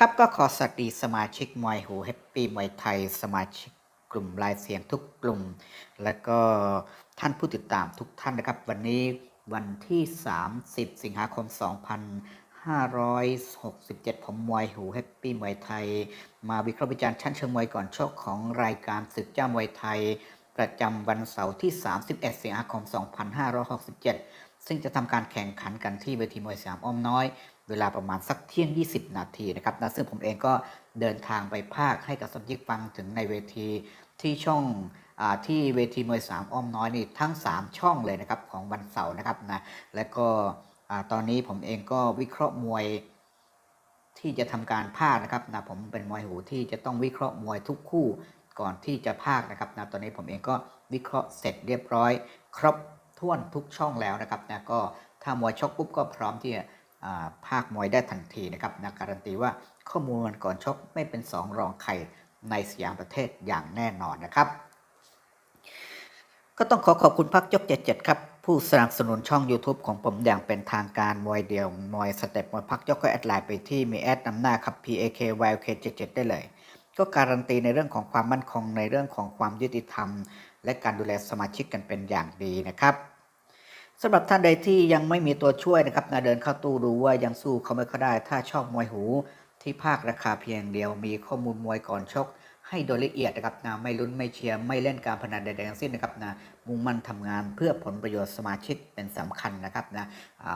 ครับก็ขอสวัสดีสมาชิกมวยหูแฮปปี้มวยไทยสมาชิกกลุ่มลายเสียงทุกกลุ่ม และก็ท่านผู้ติดตามทุกท่านนะครับ วันนี้วันที่ 30 สิงหาคม 2567 ผมมวยหูแฮปปี้มวยไทย มาวิเคราะห์วิจารณ์ชั้นเชิงมวยก่อนชกของรายการศึกเจ้ามวยไทย ประจำวันเสาร์ที่ 31 สิงหาคม 2567 ซึ่งจะทำการแข่งขันกันที่เวทีมวยสยามอ้อมน้อย เวลาประมาณสักเที่ยง 20 นาทีนะครับนะซึ่งผมเองก็เดินทางไปภาคให้กับสมาชิกฟังถึงในเวทีที่ช่องอที่เวทีมวยสามอ้อมน้อยนี่ทั้ง 3 ช่องเลยนะครับของวันเสาร์นะครับนะและก็ตอนนี้ผมเองก็วิเคราะห์มวยที่จะทำการภาคนะครับนะผมเป็นมวยหูที่จะต้องวิเคราะห์มวยทุกคู่ก่อนที่จะภาคนะครับนะตอนนี้ผมเองก็วิเคราะห์เสร็จเรียบร้อย ครบถ้วนทุกช่องแล้วนะครับนะก็ถ้ามวยชกปุ๊บก็พร้อมที่จะ ภาคมวยได้ทันทีนะครับนะการันตีว่าข้อมูลวันก่อนชกไม่เป็นสองรองใครในสยามประเทศอย่างแน่นอนนะครับ ก็ต้องขอขอบคุณพักยก77ครับ ผู้สนับสนุนช่อง YouTube ของผมอย่างเป็นทางการมวยเดียวมวยสเต็ปมวยพักยกก็แอดไลน์ไปที่มีแอดนำหน้าครับ PAK YK 77 ได้เลย ก็การันตีในเรื่องของความมั่นคงในเรื่องของความยุติธรรม และการดูแลสมาชิกกันเป็นอย่างดีนะครับ สำหรับท่านใดที่ยังไม่มีตัวช่วยนะครับนะเดินเข้าตู้ดูว่ายังสู้เขาไม่ค่อยได้ ถ้าชอบมวยหูที่ภาคราคาเพียงเดียว มีข้อมูลมวยก่อนชก ให้โดยละเอียดนะครับนะไม่ลุ้นไม่เชียร์ไม่เล่นการพนันใดๆทั้งสิ้นนะครับนะมุ่งมั่นทำงานเพื่อผลประโยชน์สมาชิกเป็นสำคัญนะครับนะ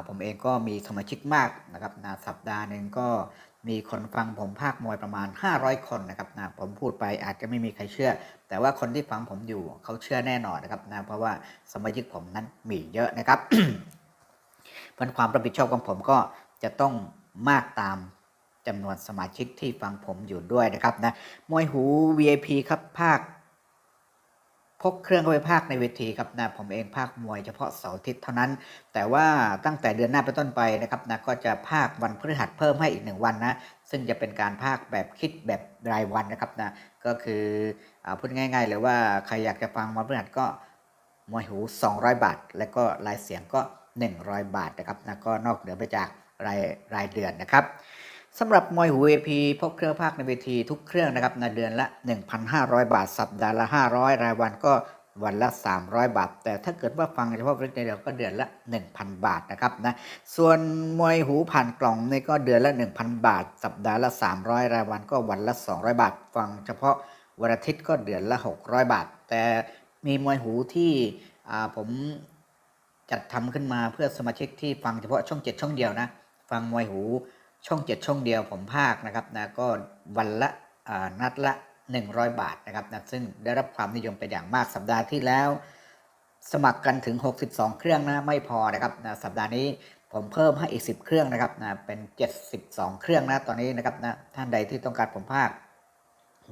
ผมเองก็มีสมาชิกมากนะครับนะสัปดาห์หนึ่งก็มีคนฟังผมภาคมวยประมาณ 500 คนนะครับนะผมพูดไปอาจจะไม่มีใครเชื่อ แต่ว่าคนที่ฟังผมอยู่เขาเชื่อแน่นอนนะครับนะเพราะว่าสมาชิกผมนั้นมีเยอะนะครับเพราะความรับผิดชอบของผมก็จะต้องมากตามจำนวนสมาชิกที่ฟังผมอยู่ด้วยนะครับนะมวยหู VIP ครับภาคพกเครื่องเข้าไปภาคในเวทีครับนะผมเองภาคมวยเฉพาะเสาร์อาทิตย์เท่านั้น แต่ว่าตั้งแต่เดือนหน้าเป็นต้นไปนะครับนะก็จะภาควันพฤหัสเพิ่มให้อีกหนึ่งวันนะ ซึ่งจะเป็นการภาคแบบคิดแบบรายวันนะครับนะก็คืออาพูดง่าย ๆ เลยว่าใครอยากจะฟังวันพฤหัสก็มวยหู 200 บาท และก็รายเสียงก็ 100 บาทนะครับนะก็นอกเหนือไปจากรายรายเดือนนะครับสำหรับมวยหู AP พกเครื่องภาคในเวทีทุกเครื่องนะครับในเดือนละ 1,500 บาท สัปดาห์ละ 500 รายวันก็ วันละ 300 บาท แต่ถ้าเกิดว่าฟังเฉพาะเรื่องเดียวก็เดือนละ 1,000 บาทนะครับนะส่วนมวยหูผ่านกล่องนี่ก็เดือนละ 1,000 บาท สัปดาห์ละ 300 รายวันก็วันละ 200 บาท ฟังเฉพาะวันอาทิตย์ก็เดือนละ 600 บาท แต่มีมวยหูที่อ่าผมจัดทำขึ้นมาเพื่อสมาชิกที่ฟังเฉพาะช่อง 7 ช่องเดียวนะ ฟังมวยหูช่อง 7 ช่องเดียวผมภาคนะครับนะก็วันละอ่านัดละ 100 บาทนะครับนะซึ่งได้รับความนิยมเป็นอย่างมากสัปดาห์ที่แล้ว สมัครกันถึง 62 เครื่องนะไม่พอนะครับนะสัปดาห์นี้ผมเพิ่มให้อีก 10 เครื่องนะครับนะเป็น 72 เครื่องนะตอนนี้นะครับนะท่านใดที่ต้องการผมภาค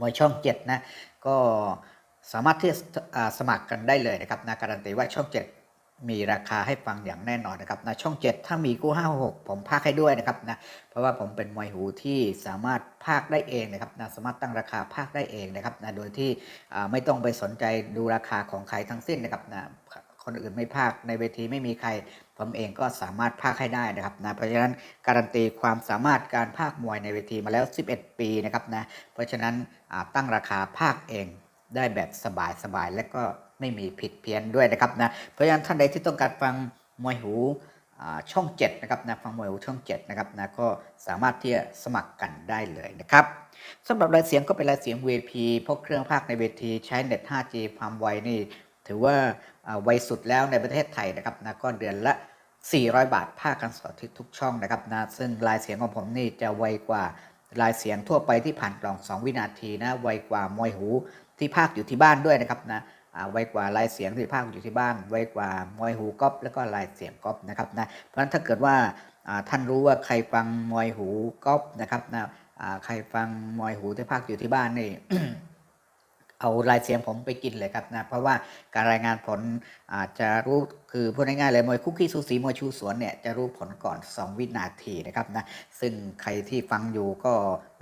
มวยช่อง 7 นะ ก็สามารถที่สมัครกันได้เลยนะครับนะการันตีว่าช่อง 7 มีราคาให้ฟังอย่างแน่นอนนะครับนะช่อง 7 ถ้ามีกู้5 6 ผมพากให้ด้วยนะครับนะเพราะว่าผมเป็นมวยหูที่สามารถพากได้เองนะครับนะสามารถตั้งราคาพากได้เองนะครับนะโดยที่ไม่ต้องไปสนใจดูราคาของใครทั้งสิ้นนะครับนะคนอื่นไม่พากในเวทีไม่มีใคร ผมเองก็สามารถพากให้ได้นะครับนะเพราะฉะนั้นการันตีความสามารถการพากมวยในเวทีมาแล้ว 11 ปีนะครับนะเพราะฉะนั้นตั้งราคาพากเองได้แบบสบายๆและก็ ไม่มีผิดเพี้ยนด้วยนะครับนะเพราะฉะนั้นท่านใดที่ต้องการฟังมวยหูอ่าช่อง7นะครับนะฟังมวยหูช่อง7นะครับนะก็สามารถที่จะสมัครกันได้เลยนะครับสำหรับรายเสียงก็เป็นรายเสียง VP พวกเครื่องพากในเวทีใช้เน็ต 5G ความไวนี่ถือว่าไวสุดแล้วในประเทศไทยนะครับนะก็เดือนละ 400 บาทภาคกันสดที่ทุกช่องนะครับนะซึ่งลายเสียงของผมนี่จะไวกว่าลายเสียงทั่วไปที่ผ่านกล่อง 2 วินาทีนะไวกว่ามวยหูที่ภาคอยู่ที่บ้านด้วยนะครับนะ ไวกว่าลายเสียงที่ภาคอยู่ที่บ้าน ไวกว่ามวยหูก๊อปแล้วก็ลายเสียงก๊อปนะครับนะเพราะฉะนั้นถ้าเกิดว่าท่านรู้ว่าใครฟังมวยหูก๊อปนะครับนะใครฟังมวยหูที่ภาคอยู่ที่บ้านนี่ เอาลายเสียงผมไปกินเลยครับนะเพราะว่าการรายงานผลอาจจะรู้คือพูดง่ายๆเลยมวยคุกกี้สูสีมวยชูสวนเนี่ยจะรู้ผลก่อน 2 วินาทีนะครับนะซึ่งใครที่ฟังอยู่ก็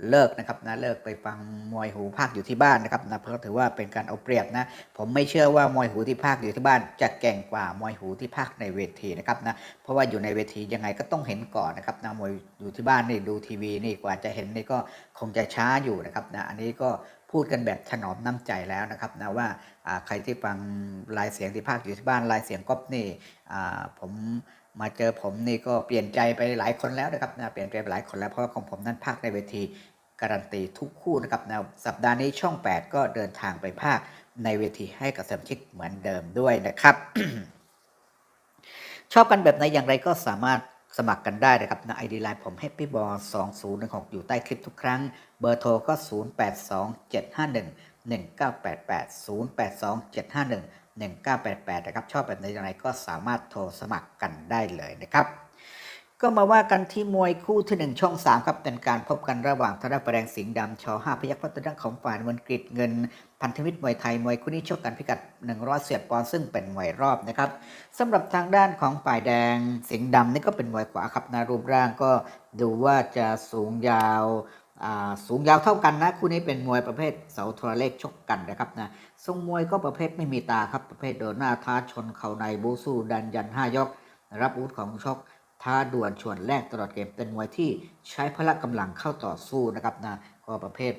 เลิกนะครับนะเลิกไปฟังมวยหูภาคอยู่ที่บ้านนะครับนะเพราะถือว่าเป็นการเอาเปรียบนะผมไม่เชื่อว่ามวยหูที่ภาคอยู่ที่บ้าน จะเก่งกว่ามวยหูที่ภาคในเวทีนะครับนะเพราะว่าอยู่ในเวทียังไงก็ต้องเห็นก่อนนะครับนะมวยอยู่ที่บ้านนี่ดูทีวีนี่กว่าจะเห็นนี่ก็คงจะช้าอยู่นะครับนะอันนี้ก็ พูดกันแบบถนอมน้ำใจแล้วนะครับนะว่าใครที่ฟังลายเสียงที่ภาคอยู่ที่บ้านลายเสียงก๊อปนี่ผมมาเจอผมนี่ก็เปลี่ยนใจไปหลายคนแล้วนะครับนะเปลี่ยนใจไปหลายคนแล้วเพราะของผมนั้นภาคในเวทีการันตีทุกคู่นะครับนะสัปดาห์นี้ช่อง 8 ก็เดินทางไปภาคในเวทีให้กับสมาชิกเหมือนเดิมด้วยนะครับ ชอบกันแบบไหนอย่างไรก็สามารถ สมัครกันได้นะครับใน ID Line ผม Happy Ball 2016 อยู่ใต้คลิปทุกครั้ง เบอร์โทรก็ 082751 1988 082751 1988 นะครับ ชอบแบบไหนอย่างไรก็สามารถโทรสมัครกันได้เลยนะครับ ก็มาว่ากันที่มวยคู่ที่หนึ่งช่อง 3 ครับ เป็นการพบกันระหว่างธนาปรงสิงห์ดำชอ5พยัคฆ์พัฒนาของฝ่ายเงินกรีดเงินพันธมิตรมวยไทยมวยคู่นี้ชกกันพิกัด100เสียดปอนด์ซึ่งเป็นมวยรอบนะครับสำหรับทางด้านของฝ่ายแดงสิงห์ดำนี่ก็เป็นมวยขวาครับนรูปร่างก็ดูว่าจะสูงยาวสูงยาวเท่ากันนะคู่นี้เป็นมวยประเภทเสาโทรเลขชกกันนะครับนะทรงมวยก็ประเภทไม่มีตาครับประเภทเดินหน้าท้าชนเข่าในบูสู้ดันยันห้ายก รับอาวุธของชกท้าด่วนชวนแรกตลอดเกมเป็นมวยที่ใช้พละกำลังเข้าต่อสู้นะครับนะก็ประเภท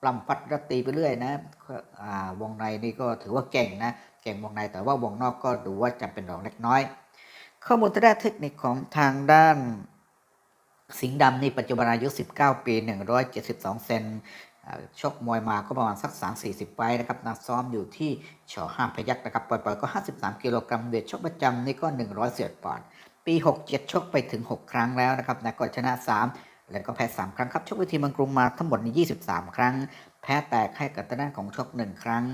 ปล้ำฟัดรัตตีไปเรื่อยนะอ่าวงในนี่ก็ถือว่าเก่งนะ เก่งวงในแต่ว่าวงนอกก็ดูว่าจำเป็นรองเล็กน้อย ข้อมูลทางด้านเทคนิคของทางด้านสิงห์ดำนี่ปัจจุบันอายุ 19 ปี 172 เซนอ่าชกมวยมาก็ประมาณสัก 3-40ไฟนะครับนักซ้อมอยู่ที่ชอห้าพยักนะครับปล่อยๆก็ 53 กิโลกรัมเวทชกประจำนี่ก็100เสียดปอนด์ปี 67 ชกไปถึง 6 ครั้งแล้วนะครับนะก็ชนะ 3 แล้วก็แพ้ 3 ครั้งครับชกเวทีเมืองกรุงมาทั้งหมดในี่23 ครั้ง แพ้แตกให้กับทางด้านของชก1ครั้ง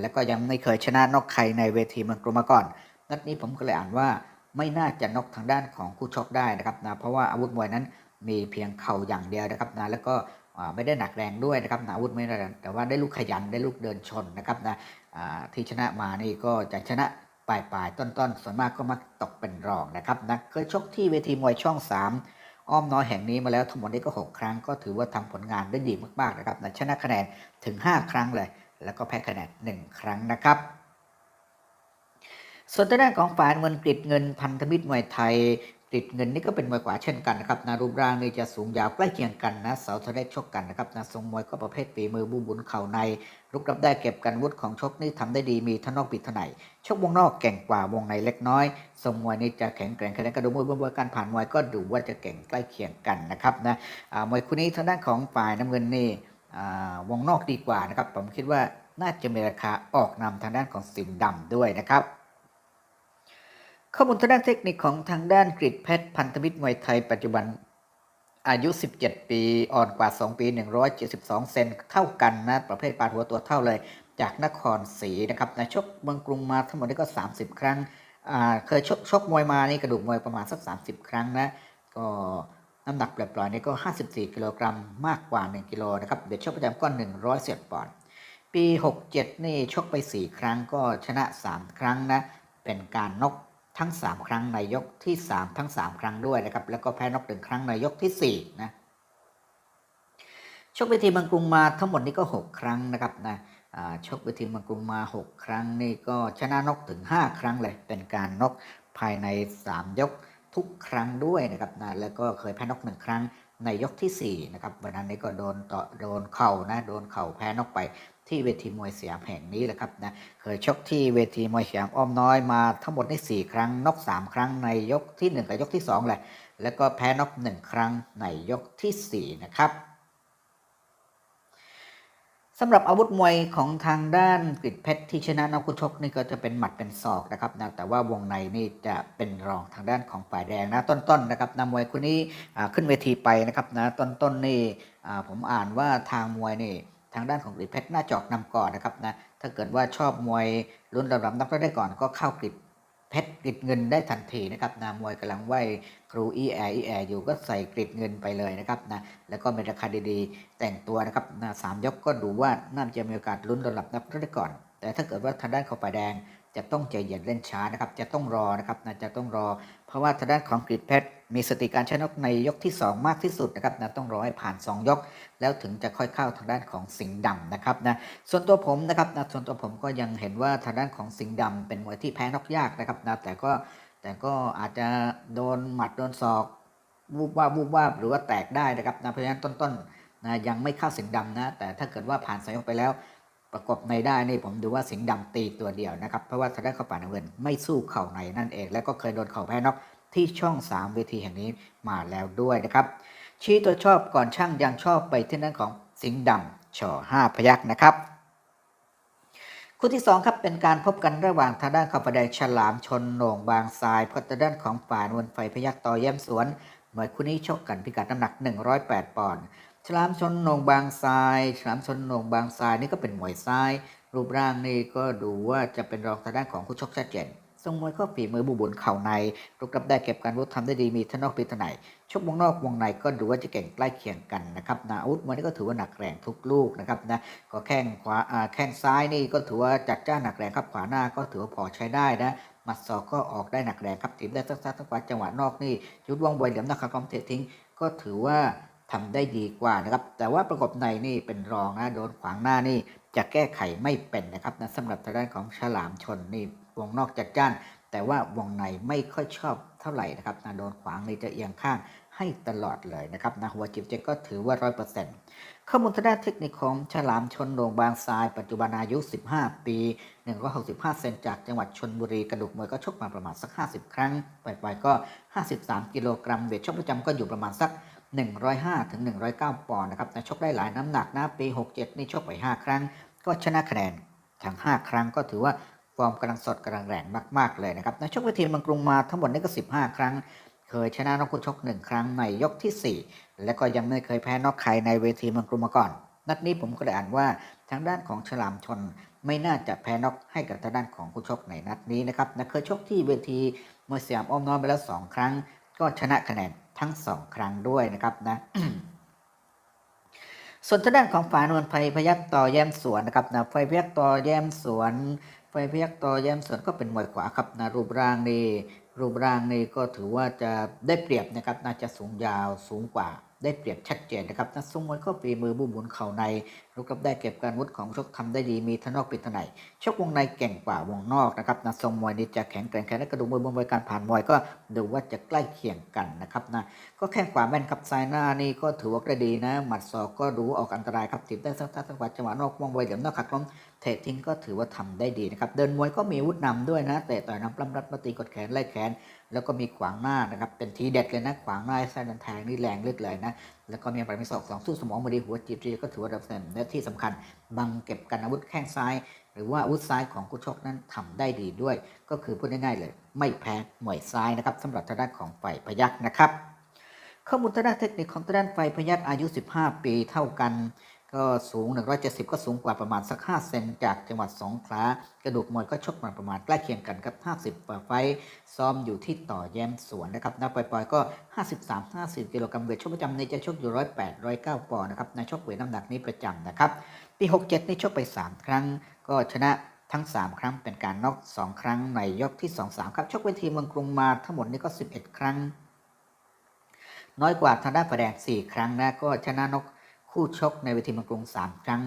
แล้วก็ยังไม่เคยชนะนอกใครในเวทีเมืองกรุงมาก่อนนัดนี้ผมก็เลยอ่านว่าไม่น่าจะนอกทางด้านของคู่ชกได้นะครับนะเพราะว่าอาวุธมวยนั้นมีเพียงเข่าอย่างเดียวนะครับนะแล้วก็ไม่ได้หนักแรงด้วยนะครับนะอาวุธไม่ได้แรงแต่ว่าได้ลูกขยันได้ลูกเดินชนนะครับนะที่ชนะมานี่ก็จะชนะปลายปลายๆต้นส่วนมากก็มักตกเป็นรองนะครับนะเคยชกที่เวทีมวยช่อง 3 อ้อมน้อยแห่งนี้มาแล้วทั้งหมดนี้ก็ 6 ครั้งก็ถือว่าทำผลงานได้ดีมากๆนะครับนชนะคะแนนถึง 5 ครั้งเลย แล้วก็แพ้คะแนน1 ครั้งนะครับ ส่วนด้านของฝ่ายเงินกริดเงินพันธมิตรมวยไทยกริดเงินนี่ก็เป็นมวยขวาเช่นกันนะครับนารูปร่างนี่จะสูงยาวใกล้เคียงกันนะเสาทะเลชกกันนะครับนะทรงมวยก็ประเภทฝีมือบูบุญเข่าใน ลุกรับได้เก็บกันวุฒิของชกนี่ทำได้ดีมีทั้งนอกปิดทั้งในชกวงนอกเก่งกว่าวงในเล็กน้อยทรงมวยนี่จะแข็งแกร่งคะแนนกระดูกมวยบนการผ่านมวยก็ดูว่าจะเก่งใกล้เคียงกันนะครับนะอ่ามวยคู่นี้ทางด้านของฝ่ายน้ำเงินนี่อ่าวงนอกดีกว่านะครับผมคิดว่าน่าจะมีราคาออกนำทางด้านของสิงห์ดำด้วยนะครับข้อมูลทางด้านเทคนิคของทางด้านกริดเพชรพันธมิตรมวยไทยปัจจุบัน อายุ 17 ปีอ่อนกว่า 2 ปี 172 เซนเท่ากันนะประเภทปลาหัวตัวเท่าเลย จากนครศรีนะครับนะชกเมืองกรุงมาทั้งหมดนี่ก็ 30 ครั้งเคยชกชกมวยมานี่กระดูกมวยประมาณสัก 30 ครั้งนะก็น้ำหนักปล่อยๆนี่ก็ 54 กิโลกรัมมากกว่า 1 กิโลนะครับเด็ดชกประจำก็100เสียดปอนด์ปี 67 นี่ชกไป 4 ครั้งก็ชนะ 3 ครั้งนะเป็นการนก ทั้ง 3 ครั้งในยกที่ 3 ทั้ง 3 ครั้งด้วยนะครับ แล้วก็แพ้นกหนึ่งครั้งในยกทีสี่4นะชกเวทีเมืองกรุงมาทั้งหมดนี่ก็ 6 ครั้งนะครับนะชกเวทีเมืองกรุงมา 6 ครั้งนี่ก็ชนะนกถึง 5 ครั้งเลย เป็นการนกภายใน 3 ยกทุกครั้งด้วยนะครับนะแล้วก็เคยแพ้นกหนึ่งครั้งในยกทีสี่4นะครับวันนั้นนี่ก็โดนต่อโดนเข่านะโดนเข่าแพ้นกไป ที่เวทีมวยสยามแห่งนี้แหละครับนะเคยชกที่เวทีมวยสยามอ้อมน้อยมาทั้งหมดนี่สี่ครั้งนกสามครั้งในยกที่หนึ่งกับยกที่สองแหละแล้วก็แพ้นกหนึ่งครั้งในยกที่สี่นะครับสำหรับอาวุธมวยของทางด้านกริดเพชรที่ชนะนักชกนี่ก็จะเป็นหมัดเป็นศอกนะครับนะแต่ว่าวงในนี่จะเป็นรองทางด้านของฝ่ายแดงนะต้นๆนะครับนำมวยคนนี้ขึ้นเวทีไปนะครับนะต้นๆนี่ผมอ่านว่าทางมวยนี่างด้านของกริดเพชรหน้าจอกนำก่อนนะครับนะถ้าเกิดว่าชอบมวยรุ่นระดับนับได้ก่อนก็เข้ากริดเพชรกริดเงินได้ทันทีนะครับนามวยกำลังไหวครูอีแอร์อีแอร์อยู่ก็ใส่กริดเงินไปเลยนะครับนะแล้วก็มีราคาดีๆ แต่งตัวนะครับนะสามยกก็ดูว่าน่าจะมีโอกาสลุ้นระดับนับได้ก่อน แต่ถ้าเกิดว่าทางด้านเขาฝ่ายแดง จะต้องใจเย็นเล่นช้านะครับ จะต้องรอนะครับนะจะต้องรอ เพราะว่าทางด้านของกรีดเพชรมีสติการชนะในยกที่ 2 มากที่สุดนะครับนะต้องรอให้ผ่าน 2 ยก แล้วถึงจะค่อยเข้าทางด้านของสิงห์ดำนะครับนะส่วนตัวผมนะครับนะส่วนตัวผมก็ยังเห็นว่าทางด้านของสิงห์ดำเป็นมวยที่แพ้นอกยากนะครับนะแต่ก็แต่ก็อาจจะโดนหมัดโดนศอกวูบว่าวูบว่าหรือว่าแตกได้นะครับนะเพราะฉะนั้นต้นๆนะยังไม่เข้าสิงห์ดำนะแต่ถ้าเกิดว่าผ่านสายยกไปแล้ว ประกบในได้นี่ผมดูว่าสิงห์ดำตีตัวเดียวนะครับ เพราะว่าทางด้านเข้าป่าน้ำเงินไม่สู้เข่าในนั่นเอง แล้วก็เคยโดนเข่าแพ้น็อกที่ช่อง 3 เวทีแห่งนี้มาแล้วด้วยนะครับ ชี้ตัวชอบก่อนช่างยังชอบไปที่นั่นของสิงห์ดำช่อห้าพยักนะครับคู่ที่2ครับเป็นการพบกันระหว่างทางด้านข้าวประแดงฉลามชนโหน่งบางทรายเพราะทางด้านของฝ่านวลไฟพยักต่อแย้มสวนมวยคู่นี้ชกกันพิกัดน้ำหนัก 108 ปอนด์ ฉลามชนนงบางทรายฉลามชนนงบางทรายนี่ก็เป็นมวยซ้าย รูปร่างนี่ก็ดูว่าจะเป็นรองทางด้านของคู่ชกชัดเจนทรงมวยก็ฝีมือบุบุนเข่าในรุกรับได้เก็บการวุฒิทำได้ดีมีทั้งนอกปีทางไหนชกวงนอกวงในก็ดูว่าจะเก่งใกล้เคียงกันนะครับนาอาวุธมวยนี่ก็ถือว่าหนักแรงทุกลูกนะครับนะก็แข้งขวาแข้งซ้ายนี่ก็ถือว่าจัดจ้านหนักแรงครับขวาหน้าก็ถือว่าพอใช้ได้นะมัดศอกก็ออกได้หนักแรงครับถีบได้ซักซักทั้งขวาจังหวะนอกนี่ยุดวงบวยเหลี่ยมนะครับกอมเททิ้งก็ถือว่า ทำได้ดีกว่านะครับ แต่ว่าประกบในนี่เป็นรองนะโดนขวางหน้านี่จะแก้ไขไม่เป็นนะครับนะสำหรับทางด้านของฉลามชนนี่วงนอกจัดจ้าน แต่ว่าวงในไม่ค่อยชอบเท่าไหร่นะครับนะโดนขวางนี่จะเอียงข้างให้ตลอดเลยนะครับนะหัวจิบเจก็ถือว่าร้อยเปอร์เซ็นต์ข้อมูลทางด้านเทคนิคของฉลามชนโด่งบางทราย ปัจจุบันอายุ 15 ปี 165 เซนจากจังหวัดชนบุรี กระดูกมวยก็ชกมาประมาณสัก 50 ครั้งปล่อยๆก็ 53 กิโลกรัมเวทชกประจำก็อยู่ประมาณสัก 105ถึง109 ปอนด์นะครับแต่ชกได้หลายน้ำหนักนะปี 67 นี่ชกไป 5 ครั้ง ก็ชนะคะแนนทั้ง 5 ครั้งก็ถือว่าฟอร์มกำลังสดกำลังแรงมากๆเลยนะครับในชกเวทีเมืองกรุงมาทั้งหมดนี่ก็ 15 ครั้ง เคยชนะนอกคู่ชก 1 ครั้งในยกที่ 4 และก็ยังไม่เคยแพ้นอกใครในเวทีเมืองกรุงมาก่อน นัดนี้ผมก็เลยอ่านว่าทางด้านของฉลามชนไม่น่าจะแพ้นอกให้กับทางด้านของคู่ชกในนัดนี้นะครับนะเคยชกที่เวทีมวยสยามอ้อมน้อยไปแล้ว 2 ครั้ง ก็ชนะคะแนน ทั้งสองครั้งด้วยนะครับนะส่วนทางด้านของฝานวลไฟพยักต่อแย้มสวนนะครับนะไฟพยักต่อแย้มสวนไฟพยักต่อแย้มสวนก็เป็นมวยขวาครับนะรูปร่างนี่รูปร่างนี่ก็ถือว่าจะได้เปรียบนะครับน่าจะสูงยาวสูงกว่า ได้เปรียบชัดเจนนะครับนะทรงมวยก็ฝีมือบุบุนเข่าในรูกรับได้เก็บการวุฒิของชกทำได้ดีมีทนอกปิดทนายชกวงในเก่งกว่าวงนอกนะครับนะทรงมวยนี่จะแข็งแกร่งแข็งและกระดูกมวยบนมวยการผ่านมวยก็ดูว่าจะใกล้เคียงกันนะครับนะก็แข้งขวาแม่นครับซ้ายหน้านี่ก็ถือว่าได้ดีนะ หมัดศอกก็รู้ออกอันตรายครับถีบได้สักทักสักวัดจังหวะนอกมองไวเหลี่ยมนอกขัดล้ม เททิ้งก็ถือว่าทำได้ดีนะครับ เดินมวยก็มีวุธนำด้วยนะเตะต่อยน้ำปล้ำรัดมาตีกดแขนไล่แขน แล้วก็มีขวางหน้านะครับ เป็นทีเด็ดเลยนะ ขวางหน้าไส้ดันแทงนี่แรงเลือดเลยนะ แล้วก็มีปลายมีศอกสองสู้สมองมือดีหัวจีบจีก็ถือว่าดับเซนและที่สำคัญ บังเก็บกันอาวุธแข้งซ้าย หรือว่าอาวุธซ้ายของคู่ชกนั้นทำได้ดีด้วย ก็คือพูดง่ายๆเลย ไม่แพ้หมวยซ้ายนะครับสำหรับทางด้านของฝ่ายพยักนะครับข้อมูลทางด้านเทคนิคของทางด้านไฟพยักอายุ 15 ปีเท่ากัน ก็สูง 170 ก็สูงกว่าประมาณสัก 5 เซนจากจังหวัดสงขลากระดูกมวยก็ชกมาประมาณใกล้เคียงกันกับ 50กว่าไฟซ้อมอยู่ที่ต่อแย้มสวนนะครับนับปล่อยๆก็ 53 50 กิโลกรัมเวทชกประจำในจะชกอยู่ 108 109ปอนด์นะครับในชกเวทน้ำหนักนี้ประจำนะครับ ปี 67 นี่ชกไป 3 ครั้ง ก็ชนะทั้ง 3 ครั้งเป็นการน็อก2 ครั้งในยกที่ 2-3 ครับชกเวทีเมืองกรุงมาทั้งหมดนี่ก็ 11 ครั้ง น้อยกว่าทางด้านฝ่ายแดง4 ครั้งนะก็ชนะนก คู่ชกในเวทีเมืองกรุง 3 ครั้ง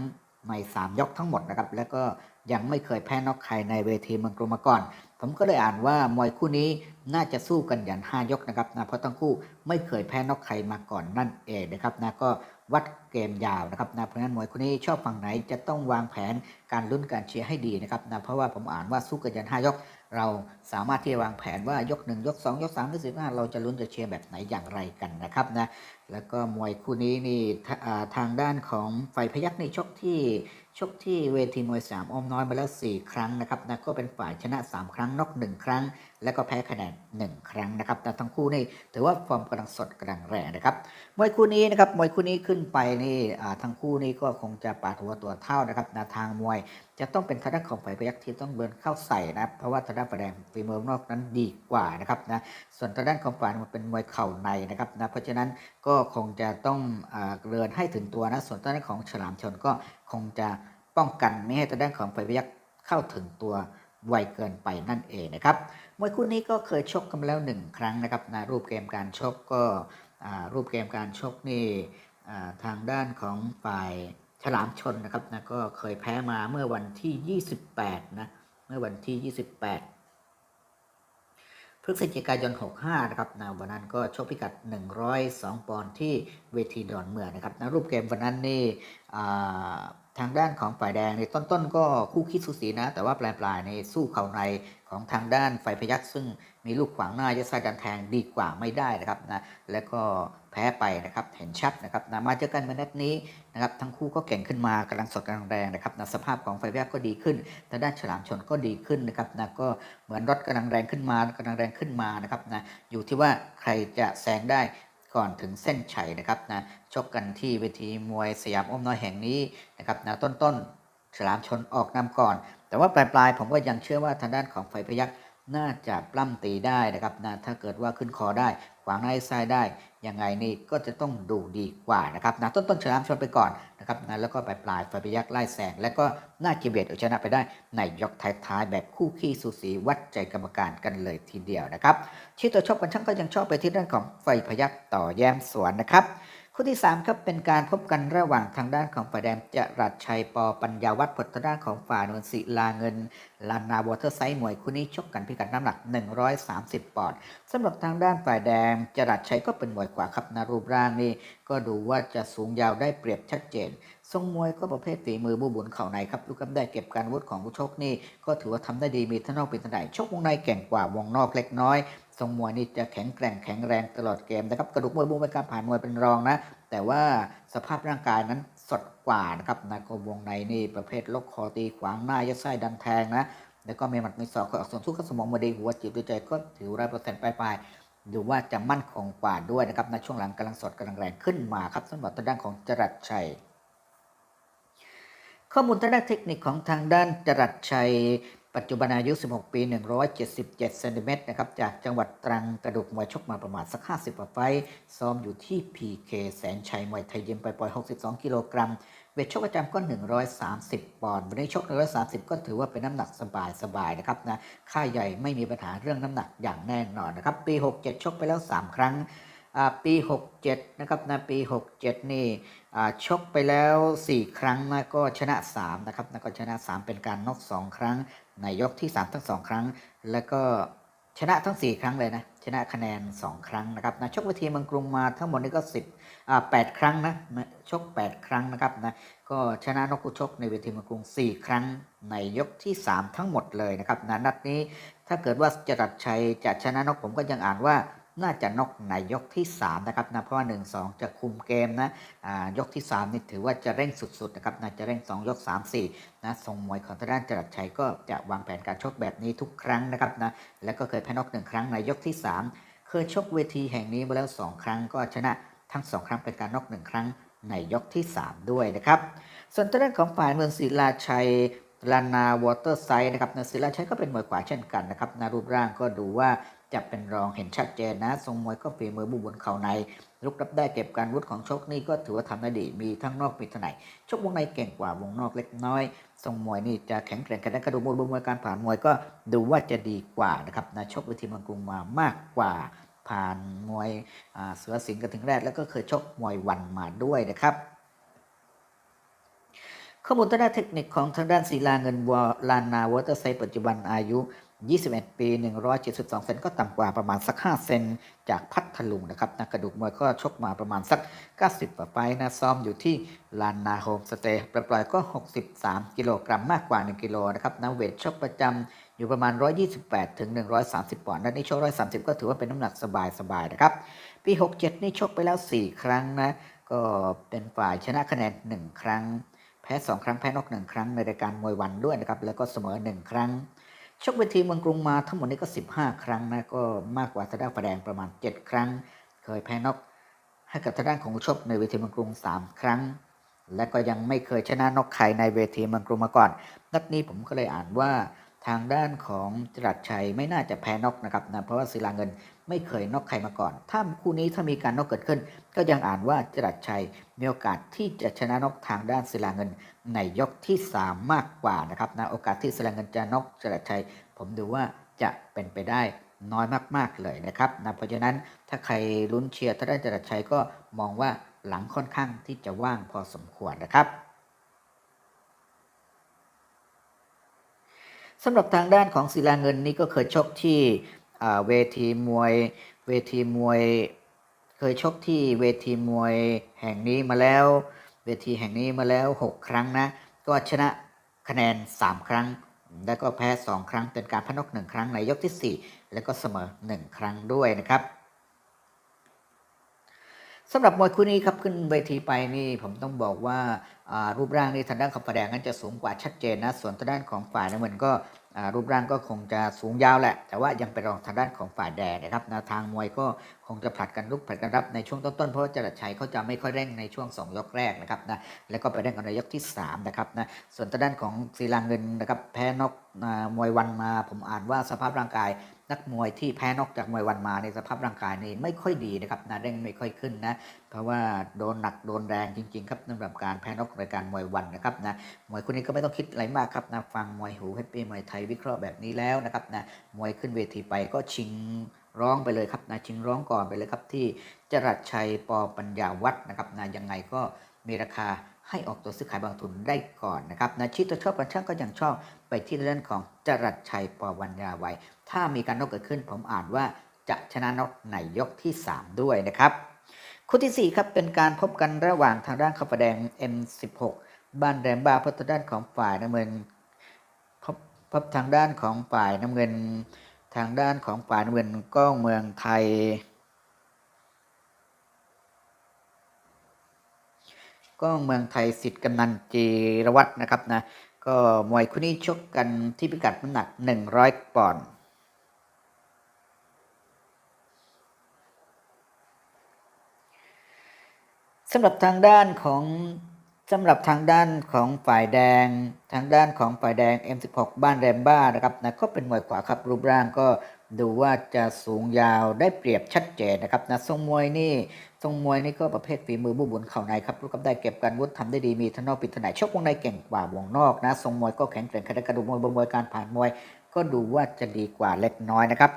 ใน 3 ยกทั้งหมดนะครับ แล้วก็ยังไม่เคยแพ้นอกใครในเวทีเมืองกรุงมาก่อน ผมก็เลยอ่านว่ามวยคู่นี้น่าจะสู้กันอย่าง 5 ยกนะครับนะเพราะทั้งคู่ไม่เคยแพ้นอกใครมาก่อนนั่นเองนะครับนะก็วัดเกมยาวนะครับนะเพราะฉะนั้นมวยคู่นี้ชอบฝั่งไหนจะต้องวางแผนการลุ้นการเชียร์ให้ดีนะครับนะเพราะว่าผมอ่านว่าสู้กันยัน5ยก เราสามารถที่จะวางแผนว่ายก 1 ยก 2 ยก3ยก4ยก5เราจะลุ้นจะเชียร์แบบไหนอย่างไรกันนะครับนะแล้วก็มวยคู่นี้นี่ทางด้านของฝ่ายพยักนี่ชกที่ชกที่เวทีมวยสามอ้อมน้อยมาแล้ว 4 ครั้งนะครับนะก็เป็นฝ่ายชนะ 3 ครั้งนอก 1 ครั้ง แล้วก็แพ้คะแนน 1 ครั้งนะครับแต่ทั้งคู่นี่ถือว่าฟอร์มกำลังสดกำลังแรงนะครับมวยคู่นี้นะครับมวยคู่นี้ขึ้นไปนี่ทั้งคู่นี่ก็คงจะปาดหัวตัวเท่านะครับนวทางมวยจะต้องเป็นทางด้านของฝ่ายพยักที่ต้องเดินเข้าใส่นะครับเพราะว่าทางด้านฝ่ายแดงฝีมือนอกนั้นดีกว่านะครับนะส่วนทางด้านของฝ่ายมันเป็นมวยเข่าในนะครับนะเพราะฉะนั้นก็คงจะต้องอาเดินให้ถึงตัวนะส่วนทางด้านของฉลามชนก็คงจะป้องกันไม่ให้ทางด้านของฝ่ายพยักเข้าถึงตัวไวเกินไปนั่นเองนะครับมวยคู่นี้ก็เคยชกกันมาแล้วหนึ่งครั้งนะครับนะรูปเกมการชกก็รูปเกมการชกนี่ทางด้านของฝ่ายฉลามชนนะครับนะก็เคยแพ้มาเมื่อวันที่ 28นะเมื่อวันที่ 28 พฤศจิกายน 65 นะครับนะวันนั้นก็ชกพิกัด 102 ปอนด์ที่เวทีดอนเมืองนะครับนะรูปเกมวันนั้นนี่ทางด้านของฝ่ายแดงในต้นๆ ก็คู่คิดสูสีนะ แต่ว่าปลายๆในสู้เข่าใน ของทางด้านฝ่ายพยัคซึ่งมีลูกขวางหน้ายัดไส้ดันแทงดีกว่าไม่ได้นะครับนะแล้วก็แพ้ไปนะครับเห็นชัดนะครับนะมาเจอกันมานัดนี้นะครับทั้งคู่ก็เก่งขึ้นมากำลังสดกำลังแรงนะครับนะสภาพของฝ่ายพยัคก็ดีขึ้นทางด้านฉลามชนก็ดีขึ้นนะครับนะก็เหมือนรถกำลังแรงขึ้นมากำลังแรงขึ้นมานะครับนะอยู่ที่ว่าใครจะแซงได้ก่อนถึงเส้นชัยนะครับนะชกกันที่เวทีมวยสยามอ้อมน้อยแห่งนี้นะครับนะต้นๆฉลามชนออกนำก่อน แต่ว่าปลายๆผมก็ยังเชื่อว่าทางด้านของไฟพยักน่าจะปล้ำตีได้นะครับนะถ้าเกิดว่าขึ้นคอได้ขวางหน้าซ้ายได้ยังไงนี่ก็จะต้องดูดีกว่านะครับนะต้นๆฉลามชนไปก่อนนะครับนะแล้วก็ปลายๆไฟพยักไล่แซงและก็น่าเกียเบียดเอาชนะไปได้ในยกท้ายๆแบบคู่ขี้สูสีวัดใจกรรมการกันเลยทีเดียวนะครับที่ตัวชอบกันช่างก็ยังชอบไปที่ด้านของไฟพยักต่อแย้มสวนนะครับ คู่ที่3ครับเป็นการพบกันระหว่างทางด้านของฝ่ายแดงจรัสชัยปอปัญญาวัฒน์ผลทางด้านของฝ่ายนวลศิลาเงินลานนาวอเตอร์ไซด์มวยคู่นี้ชกกันพิกัดน้ำหนัก 130 ปอนด์สำหรับทางด้านฝ่ายแดงจรัสชัยก็เป็นมวยขวาครับนารูปร่างนี่ก็ดูว่าจะสูงยาวได้เปรียบชัดเจนทรงมวยก็ประเภทฝีมือบูบุญเข่าในครับลูกกำได้เก็บการวุธของผู้ชกนี่ก็ถือว่าทำได้ดีมีทั้งนอกเป็นทั้งในชกวงในเก่งกว่าวงนอกเล็กน้อย ทรงมวยนี่จะแข็งแกร่งแข็งแรงตลอดเกมนะครับกระดูกมวยบูมเป็นการผ่านมวยเป็นรองนะ แต่ว่าสภาพร่างกายนั้นสดกว่านะครับนะก็วงในนี่ประเภทลกคอตีขวางหน้ายัดไส้ดันแทงนะแล้วก็มีหมัดมีศอกก็ออกส่วนสู้กับสมองมาดีหัวจิตด้วยใจก็ถือร้อยเปอร์เซ็นต์ไปลายๆดูว่าจะมั่นคงกว่าด้วยนะครับในช่วงหลังกำลังสดกำลังแรงขึ้นมาครับสำหรับทางด้านของจรัสชัย ข้อมูลทางด้านเทคนิคของทางด้านจรัสชัย ปัจจุบันอายุ 16 ปี 177เซนติเมตรนะครับ จากจังหวัดตรังกระดูกมวยชกมาประมาณสัก 50กว่าไฟ ซ้อมอยู่ที่ PK แสนชัยมวยไทยยิมไปปล่อย 62 กิโลกรัม เวทชกประจำก็ 130 ปอนด์ วันนี้ชก 130 ก็ถือว่าเป็นน้ำหนักสบายๆนะครับนะ ค่าใหญ่ไม่มีปัญหาเรื่องน้ำหนักอย่างแน่นอนนะครับ ปี 67 ชกไปแล้ว 3 ครั้งปี 67 นะครับนะปี 67 นี่ชกไปแล้ว 4 ครั้งนะก็ชนะ 3 นะครับนะก็ชนะ 3 เป็นการน็อก2 ครั้ง ในยกที่ 3 ทั้ง 2 ครั้ง แล้วก็ชนะทั้ง 4 ครั้งเลยนะ ชนะคะแนน 2 ครั้งนะครับนะชกเวทีเมืองกรุงมาทั้งหมดนี่ก็10อ่า8ครั้งนะชก 8 ครั้งนะครับนะก็ชนะนกุชกในเวทีเมืองกรุง 4 ครั้งในยกที่ 3 ทั้งหมดเลยนะครับนะนัดนี้ถ้าเกิดว่าจรัสชัยจะชนะนกผมก็ยังอ่านว่า น่าจะนกในยกที่ 3 นะครับนะเพราะว่า 1 2 จะคุมเกมนะอ่ายกที่ 3 นี่ถือว่าจะเร่งสุดๆนะครับนะจะเร่ง 2 ยก 3 4นะทรงมวยของทางด้านจรัสชัยก็จะวางแผนการชกแบบนี้ทุกครั้งนะครับนะแล้วก็เคยแพ้นกหนึ่งครั้งในยกที่ 3 เคยชกเวทีแห่งนี้มาแล้ว 2 ครั้งก็ชนะทั้ง 2 ครั้งเป็นการนกหนึ่งครั้งในยกที่ 3 ด้วยนะครับ ส่วนทางด้านของฝ่ายเมืองศิลาชัยลานาวอเตอร์ไซด์นะครับนาศิลาชัยก็เป็นมวยขวาเช่นกันนะครับนารูปร่างก็ดูว่า จะเป็นรองเห็นชัดเจนนะทรงมวยก็ฝีมือบุบนเข่าในลุกรับได้เก็บการวุธของชกนี่ก็ถือว่าทำได้ดีมีทั้งนอกมีทั้งในชกวงในเก่งกว่าวงนอกเล็กน้อยทรงมวยนี่จะแข็งแกร่งกันได้กระดูกมวยบมวยการผ่านมวยก็ดูว่าจะดีกว่านะครับนะชกเวทีเมืองกรุงมามากกว่าผ่านมวยเสือสิงห์กันถึงแรกแล้วก็เคยชกมวยวันมาด้วยนะครับ ข้อมูลทางด้านเทคนิคของทางด้านศิลาเงินวอลานาวอเตอร์ไซด์ปัจจุบันอายุ 21 ปี 172 เซนก็ต่ำกว่าประมาณสัก 5 เซนจากพัทลุงนะครับนักกระดูกมวยก็ชกมาประมาณสัก 90กว่าไฟล์นะซ้อมอยู่ที่ลานนาโฮมสเตย์ปล่อยๆก็ 63 กิโลกรัมมากกว่า 1 กิโลนะครับนะเวทชกประจำอยู่ประมาณ 128 ถึง 130 ปอนด์และนี่ชว์130 ก็ถือว่าเป็นน้ำหนักสบายๆนะครับปี 67 นี่ชกไปแล้ว 4 ครั้งนะก็เป็นฝ่ายชนะคะแนน 1 ครั้ง แพ้ 2 ครั้งแพ้นอก 1 ครั้งในรายการมวยวันด้วยนะครับแล้วก็เสมอ 1 ครั้ง ชกเวทีเมืองกรุงมาทั้งหมดนี้ก็ 15 ครั้งนะก็มากกว่าทางด้านฝ่ายแดงประมาณ 7 ครั้ง เคยแพ้นอกให้กับทางด้านของชกในเวทีเมืองกรุง 3 ครั้ง และก็ยังไม่เคยชนะนอกใครในเวทีเมืองกรุงมาก่อนนัดนี้ผมก็เลยอ่านว่าทางด้านของจรัสชัยไม่น่าจะแพ้นอกนะครับนะเพราะว่าศิลาเงินไม่เคยนอกใครมาก่อน ถ้าคู่นี้ถ้ามีการนอกเกิดขึ้น ก็ยังอ่านว่าจรัสชัยมีโอกาสที่จะชนะนอกทางด้านศิลาเงิน ในยกที่ 3 มากกว่านะครับนะโอกาสที่ศิลาเงินจะนอกจรัสชัย ผมดูว่าจะเป็นไปได้น้อยมากๆเลยนะครับนะเพราะฉะนั้นถ้าใครลุ้นเชียร์ถ้าได้จรัสชัยก็มองว่าหลังค่อนข้างที่จะว่างพอสมควรนะครับสำหรับทางด้านของศิลาเงินนี่ก็เคยชกที่เวทีมวยเวทีมวย เคยชกที่เวทีมวยแห่งนี้มาแล้ว เวทีแห่งนี้มาแล้ว 6 ครั้งนะ ก็ชนะคะแนน 3 ครั้ง แล้วก็แพ้ 2 ครั้ง เป็นการพนก 1 ครั้งในยกที่ 4 แล้วก็เสมอ 1 ครั้งด้วยนะครับสำหรับมวยคู่นี้ครับขึ้นเวทีไปนี่ผมต้องบอกว่ารูปร่างนี่ทางด้านของฝ่ายแดงนั้นจะสูงกว่าชัดเจนนะ ส่วนทางด้านของฝ่ายน้ำเงินก็ รูปร่างก็คงจะสูงยาวแหละ แต่ว่ายังเป็นรองทางด้านของฝ่ายแดงนะครับนวทางมวยก็คงจะผลัดกันลุกผลัดกันรับในช่วงต้นๆเพราะว่าจรัสชัยเขาจะไม่ค่อยเร่งในช่วง 2 ยกแรกนะครับนะแล้วก็ไปเร่งกันในยกที่3นะครับนะส่วนทางด้านของศิลาเงินนะครับแพ้นกมวยวันมาผมอ่านว่าสภาพร่างกาย นักมวยที่แพ้นอกจากมวยวันมาในสภาพร่างกายนี่ไม่ค่อยดีนะครับนะเร่งไม่ค่อยขึ้นนะเพราะว่าโดนหนักโดนแรงจริงๆครับสำหรับการแพ้นอกรายการมวยวันนะครับนะมวยคู่นี้ก็ไม่ต้องคิดอะไรมากครับนะฟังมวยหูให้ปี้มวยไทยวิเคราะห์แบบนี้แล้วนะครับนะมวยขึ้นเวทีไปก็ชิงร้องไปเลยครับนะชิงร้องก่อนไปเลยครับที่จรัสชัยปอปัญญาวัฒนะครับนะยังไงก็มีราคา ให้ออกตัวซื้อขายบางทุนได้ก่อนนะครับนะชิดตัวชอบกันช่างก็ยังชอบไปที่เรื่องของจรัสชัยปอปัญญาไว้ ถ้ามีการนกเกิดขึ้นผมอ่านว่าจะชนะนกในยกที่ 3 ด้วยนะครับคู่ที่ 4 ครับ เป็นการพบกันระหว่างทางด้านข้าวแดง M16 บ้านแรมบาพัฒด้านของฝ่ายน้ำเงินพบพบทางด้านของฝ่ายน้ำเงิน ทางด้านของฝ่ายน้ำเงินก้องเมืองไทย ก็เมืองไทยสิทธิ์กำนันจีรวัตรนะครับนะก็มวยคู่นี้ชกกันที่พิกัดน้ำหนัก 100ปอนด์สำหรับทางด้านของสำหรับทางด้านของฝ่ายแดง ทางด้านของฝ่ายแดง M16 บ้านแรมบ้านะครับนะก็เป็นมวยขวาครับรูปร่างก็ ดูว่าจะสูงยาวได้เปรียบชัดเจนนะครับนะทรงมวยนี่ทรงมวยนี่ก็ประเภทฝีมือบุบุนเข่าในครับรู้กับได้เก็บการวุฒิทำได้ดีมีทนอกปิดทนายชกวงในเก่งกว่าวงนอกนะทรงมวยก็แข็งแกร่งขณะกระดูกมวยบมวยการผ่านมวย ก็ดูว่าจะดีกว่าเล็กน้อยนะครับ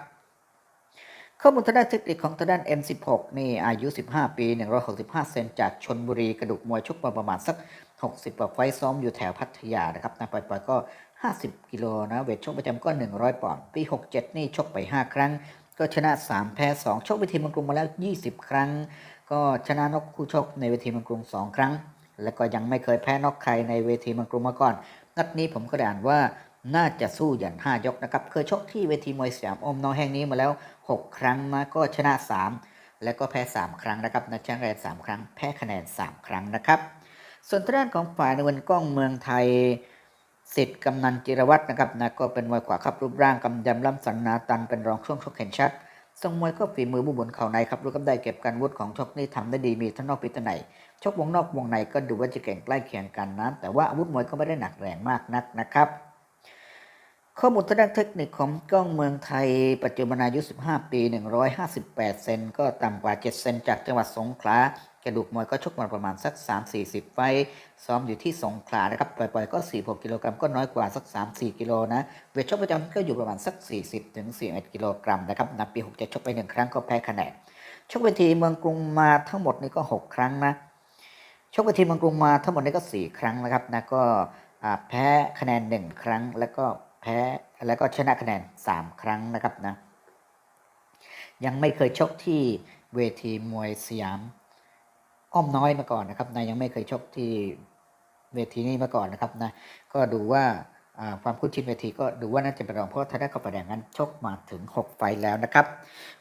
ข้อมูลทางด้านเทคนิคของทางด้าน M16 นี่อายุ 15 ปี 165 เซนจากชนบุรีกระดูกมวยชกมาประมาณสัก 60กว่าไฟซ้อมอยู่แถวพัทยานะครับนะปล่อยๆก็ 50 กิโลนะเวทชกประจำก็ 100 ปอนด์ปี 67 นี่ชกไป 5 ครั้ง ก็ชนะ 3 แพ้ 2 ชกเวทีมังกรุงมาแล้ว 20 ครั้ง ก็ชนะนกคู่ชกในเวทีมังกรุง 2 ครั้ง แล้วก็ยังไม่เคยแพ้นกใครในเวทีมังกรุงมาก่อนนัดนี้ผมก็ได้อ่านว่าน่าจะสู้อย่าง5ยกนะครับ เคยชกที่เวทีมวยสยามอมน้องแห่งนี้มาแล้ว 6 ครั้งมาก็ชนะ 3 แล้วก็แพ้ 3 ครั้งนะครับนะชนะแน3ครั้ง แพ้คะแนน 3 ครั้งนะครับ ส่วนทางด้านของฝ่ายในวันกล้องเมืองไทย สิทธิ์กำนันจิรวัตรนะครับนะก็เป็นมวยขวาครับรูปร่างกำยำล้ำสันนาตันเป็นรองช่วงชกเห็นชัดทรงมวยก็ฝีมือบุบนเข่าในครับรู้กับได้เก็บการวุฒิของชกนี่ทำได้ดีมีทั้งนอกปิดในชกวงนอกวงในก็ดูว่าจะเก่งใกล้เคียงกันนะแต่ว่าอาวุธมวยก็ไม่ได้หนักแรงมากนักนะครับ ข้อมูลทางด้านเทคนิคของกล้องเมืองไทย ปัจจุบันอายุ 15 ปี 158 เซนก็ต่ำกว่า 7 เซนจากจังหวัดสงขลา กระดูกมวยก็ชกมาประมาณสัก 3-40 ไฟซ้อมอยู่ที่สงขลานะครับปล่อยๆก็ 46 กิโลกรัมก็น้อยกว่าสัก 3-4 กิโลนะเวทชกประจำก็อยู่ประมาณสัก 40ถึง41กิโลกรัมนะครับนับปี67ชกไป1ครั้งก็แพ้คะแนนชกเวทีเมืองกรุงมาทั้งหมดนี่ก็ 6 ครั้งนะชกเวทีเมืองกรุงมาทั้งหมดนี่ก็ 4 ครั้งนะครับนะก็แพ้คะแนน 1 ครั้งแล้วก็แพ้แล้วก็ชนะคะแนน 3 ครั้งนะครับนะยังไม่เคยชกที่เวทีมวยสยาม อ้อมน้อยมาก่อนนะครับนะยังไม่เคยชกที่เวทีนี้มาก่อนนะครับนะก็ดูว่าความคุ้นชินเวทีก็ดูว่าน่าจะเป็นรองเพราะทางด้านข้าวแดงนั้นชกมาถึง 6 ไฟแล้วนะครับ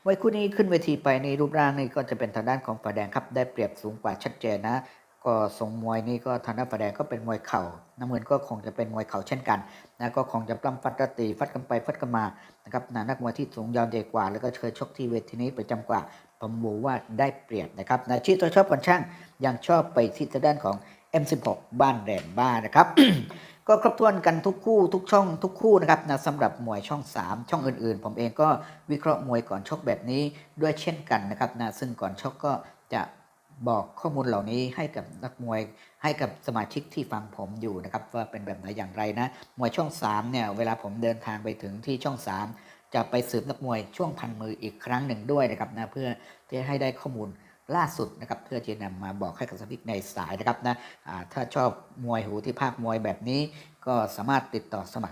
มวยคู่นี้ขึ้นเวทีไปในรูปร่างนี่ก็จะเป็นทางด้านของฝ่ายแดงครับได้เปรียบสูงกว่าชัดเจนนะก็ทรงมวยนี่ก็ทางด้านฝ่ายแดงก็เป็นมวยเข่าน้ำเงินก็คงจะเป็นมวยเข่าเช่นกันนะก็คงจะปล้ำฟัดตีฟัดกันไปฟัดกันมานะครับนะนักมวยที่สูงยาวใหญ่กว่า แล้วก็เคยชกที่เวทีนี้ประจำกว่า ผมบอกว่าได้เปรียบนะครับนะชี้ตัวชอบคนช่างยังชอบไปที่ทางด้านของ M16 บ้านแดนบ้านะครับ ก็ครบถ้วนกันทุกคู่ทุกช่องทุกคู่นะครับนะสำหรับมวยช่อง 3 ช่องอื่นๆ ผมเองก็วิเคราะห์มวยก่อนชกแบบนี้ด้วยเช่นกันนะครับนะซึ่งก่อนชกก็จะบอกข้อมูลเหล่านี้ให้กับนักมวยให้กับสมาชิกที่ฟังผมอยู่นะครับว่าเป็นแบบไหนอย่างไรนะมวยช่อง3เนี่ยเวลาผมเดินทางไปถึงที่ช่อง 3 จะไปสืบนักมวยช่วงพันมืออีกครั้งหนึ่งด้วยนะครับนะเพื่อที่ให้ได้ข้อมูลล่าสุดนะครับเพื่อจะนำมาบอกให้กับสมาชิกในสายนะครับนะถ้าชอบมวยหูที่ภาคมวยแบบนี้ ก็สามารถติดต่อสมัคร